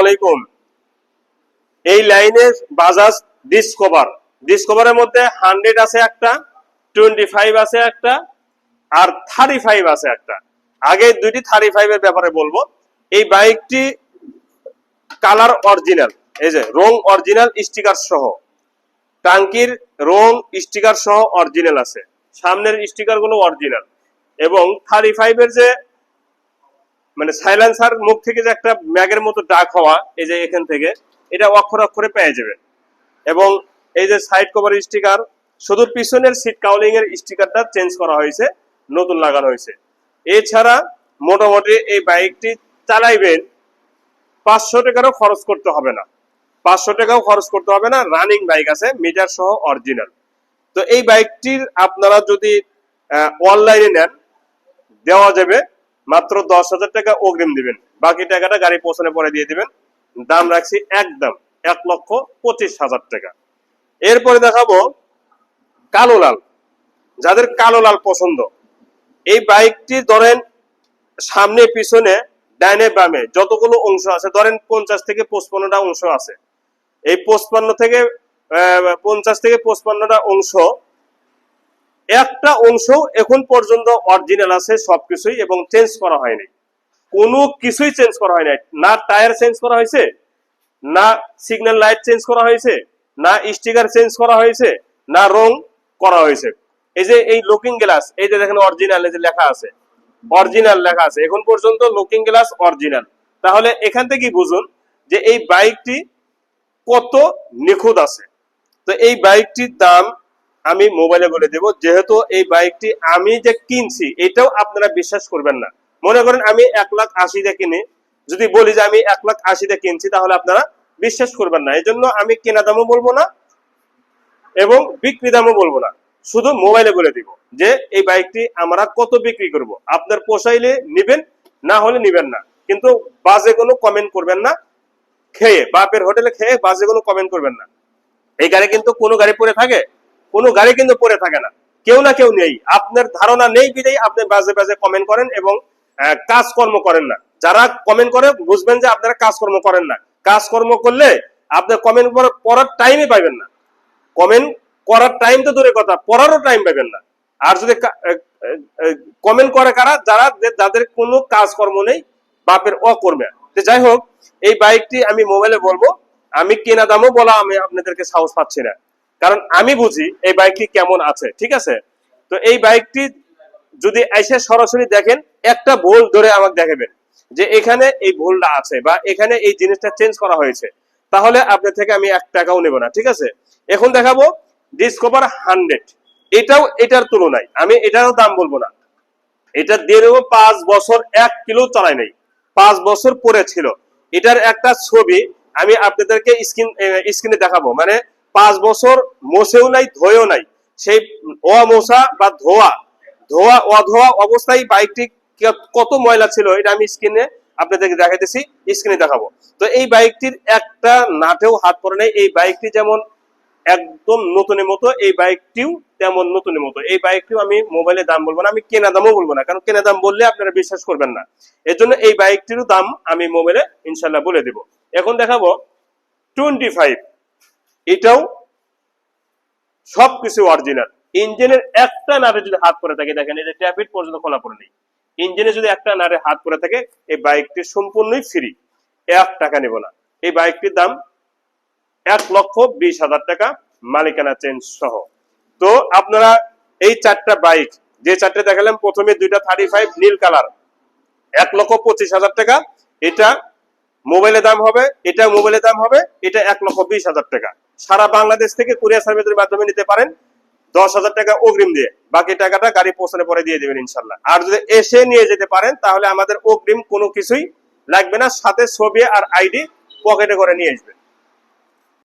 আলাইকুম। এই লাইনে বাজাজ ডিসকভার ডিসকভারের মধ্যে হান্ড্রেড আছে একটা টোয়েন্টি ফাইভ আছে একটা, আর থার্টি ফাইভ আছে একটা। আগে দুইটি থার্টি ফাইভ এর ব্যাপারে বলব। এই বাইকটি কালার অরিজিনাল এই যে রং অরিজিনাল স্টিকার সহ। টাঙ্কির রং স্টিকার সহ অরিজিনাল আছে। সামনের স্টিকারগুলো অরিজিনাল এবং থার্টি ফাইভ এর যে মানে সাইলেন্সার মুখ থেকে যে একটা ম্যাগের মতো ডাক হওয়া, এই যে এখান থেকে, এটা অক্ষর অক্ষরে পেয়ে যাবেন এবং এই যে সাইড কভার স্টিকার শুধু পিছনের সিট কাউলিং এর স্টিকারটা চেঞ্জ করা হয়েছে, নতুন লাগানো হয়েছে। এছাড়া মোটামুটি এই বাইকটি চালাইবেন, পাঁচশো টাকারও খরচ করতে হবে না। পাঁচশো টাকাও খরচ করতে হবে না রানিং বাইক আছে মিটার সহ অরিজিনাল তো এই বাইকটির আপনারা যদি অনলাইনে নেন, দেওয়া যাবে। মাত্র দশ হাজার টাকা অগ্রিম দিবেন। বাকি টাকাটা গাড়ি পৌঁছানো পরে দিয়ে দিবেন। দাম রাখছি একদম এক লক্ষ পঁচিশ হাজার টাকা। এরপরে দেখাবো কালো লাল। যাদের কালো লাল পছন্দ, এই বাইকটি ধরেন সামনে, পিছনে ডাইনে বামে, যতগুলো অংশ আছে, ধরেন পঞ্চাশ থেকে পঁচপান্নটা অংশ আছে। এই পঁচপান্ন থেকে পঞ্চাশ থেকে পঁচপান্নটা অংশ একটা অংশ এখন পর্যন্ত অরিজিনাল আছে, সবকিছুই, এবং চেঞ্জ করা হয়নি। কোনো কিছুই চেঞ্জ করা হয় নাই না টায়ার চেঞ্জ করা হয়েছে, না সিগন্যাল লাইট চেঞ্জ করা হয়েছে, না স্টিকার চেঞ্জ করা হয়েছে, না রং করা হয়েছে। এই যে এই লুকিং গ্লাস এই যে দেখেন অরিজিনাল এই যে লেখা আছে। অরিজিনাল লেখা আছে। এখন পর্যন্ত লুকিং গ্লাস অরিজিনাল তাহলে এখান থেকে বুঝুন যে এই বাইকটি কত নিখুঁত আছে। তো এই বাইকটির দাম আমি মোবাইলে বলে দেব, যেহেতু এই বাইকটি আমি যে কিনছি, এটাও আপনারা বিশ্বাস করবেন না। মনে করেন আমি এক লাখ আশি দিয়ে কিনে, যদি বলি যে আমি এক লাখ আশি দিয়ে কিনছি, তাহলে আপনারা বিশ্বাস করবেন না। এই জন্য আমি কেনা দামও বলব না এবং বিক্রি দামও বলব না। শুধু মোবাইলে বলে দিব যে এই বাইকটি আমরা কত বিক্রি করব। আপনার পোষাইলে নিবেন, না হলে নিবেন না। কিন্তু বাজে কোনো কমেন্ট করবেন না, খেয়ে, বাপের হোটেলে খেয়ে বাজে কোনো কমেন্ট করবেন না। এই গাড়ি কিন্তু কোনো গাড়ি পরে থাকে কোনো গাড়ি কিন্তু পরে থাকে না। কেউ না কেউ নেই। আপনার ধারণা নেই বিদেই আপনি বাজে বাজে কমেন্ট করেন এবং কাজকর্ম করেন না। যারা কমেন্ট করে বুঝবেন যে আপনারা কাজকর্ম করেন না। কাজকর্ম করলে আপনার কমেন্ট পড়ার টাইমই পাবেন না। কমেন্ট করার টাইম তো দূরে কথা, পড়ারও টাইম পাবেন না। আর যদি কমেন্ট করে কারা? যারা যাদের কোনো কাজকর্ম নেই, বাপের অকর্মে। যাই হোক, এই বাইকটি আমি মোবাইলে বলব। আমি কেনা দামও বলা আমি আপনাদেরকে সাহস পাচ্ছি না। কারণ আমি বুঝি এই বাইকটি কেমন আছে, ঠিক আছে? তো এই বাইকটি যদি এসে সরাসরি দেখেন, একটা ভুল ধরে আমাকে দেখাবেন যে এখানে এই ভুলটা আছে বা এখানে এই জিনিসটা চেঞ্জ করা হয়েছে। তাহলে আপনার থেকে আমি এক টাকাও নেব না, ঠিক আছে? এখন দেখাবো ডিসকভার হান্ড্রেড এটাও এটার তুলনায়, আমি এটারও দাম বলব না। এটা দিয়ে দেবো পাঁচ বছর, এক কিলো চালাই নাই। পাঁচ বছর পরে ছিল। এটার একটা ছবি আমি আপনাদেরকে স্ক্রিন স্ক্রিনে দেখাবো। মানে পাঁচ বছর মোছেও নাই, ধোয়েও নাই। সেই অমোছা বা ধোয়া ধোয়া, অধোয়া অবস্থায় বাইকটি কত ময়লা ছিল এটা আমি স্ক্রিনে আপনাদেরকে দেখাইতেছি, স্ক্রিনে দেখাবো। তো এই বাইকটির একটা নাটেও হাত পড়ে নেই। এই বাইকটি যেমন একদম নতুনের মতো, এই বাইকটিও তেমন নতুনের মতো। এই বাইকটিও আমি মোবাইলে দাম বলব না, আমি কেনা দামও বলব না, কারণ কেনা দাম বললে আপনারা বিশ্বাস করবেন না। এর জন্য এই বাইকটিরও দাম আমি মোবাইলে ইনশাল্লাহ বলে দেব। এখন দেখাবো টোয়েন্টি ফাইভ এটাও সবকিছু অরিজিনাল ইঞ্জিনের একটা নাটে যদি হাত পরে থাকে, দেখেন যে ট্যাপিট পর্যন্ত খোলা পড়ে নেই। ইঞ্জিনে যদি একটা নাটে হাত পরে থাকে, এই বাইকটি সম্পূর্ণই ফ্রি এক টাকা নেব না। এই বাইকটির দাম এক লক্ষ বিশ হাজার টাকা, মালিকানা চেঞ্জ সহ। তো আপনারা এই চারটা বাইক যে চারটে দেখালাম, প্রথমে দুইটা থার্টি ফাইভ নীল কালার এক লক্ষ পঁচিশ হাজার টাকা। এটা মোবাইলে দাম হবে, এটা মোবাইলের দাম হবে, এটা এক লক্ষ বিশ হাজার টাকা। সারা বাংলাদেশ থেকে কুরিয়ার সার্ভিসের মাধ্যমে নিতে পারেন দশ হাজার টাকা অগ্রিম দিয়ে। বাকি টাকাটা গাড়ি পৌঁছানোর পরে দিয়ে দেবেন ইনশাল্লাহ। আর যদি এসে নিয়ে যেতে পারেন, তাহলে আমাদের অগ্রিম কোনো কিছুই লাগবে না, সাথে ছবি আর আইডি পকেটে করে নিয়ে আসবেন।